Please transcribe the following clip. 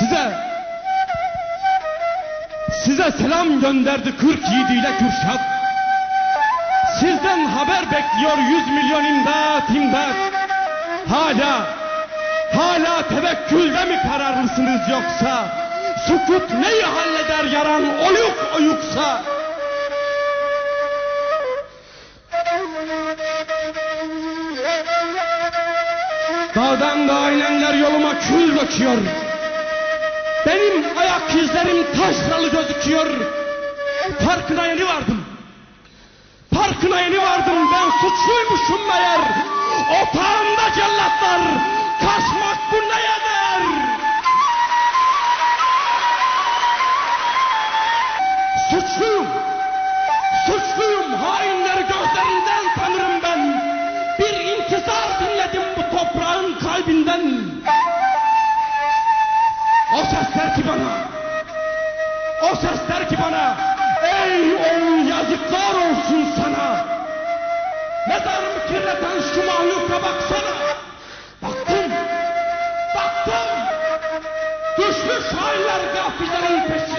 Size size selam gönderdi 40 yiğidiyle Kürşat. Sizden haber bekliyor 100 milyon imdat imdat. Hala hala tevekkülde mi kararlısınız yoksa? Sukut neyi halleder yaran oyuk oyuksa? Dağdan da inenler yoluma kül döküyor. İzlerim taşralı gözüküyor. Farkına yeni vardım. Farkına yeni vardım ben suçluymuşum meğer. Otağımda cellatlar. Kaçmak bu neye değer? Suçluyum. Suçluyum. Hainleri gözlerinden tanırım ben. Bir intizar dinledim bu toprağın kalbinden. O ses der ki bana, o ses der ki bana, ey oğul yazıklar olsun sana. Mezarımı kirleten şu mahluka baksana. Baktım, baktım. Düşmüş hainler gafillerin peşine.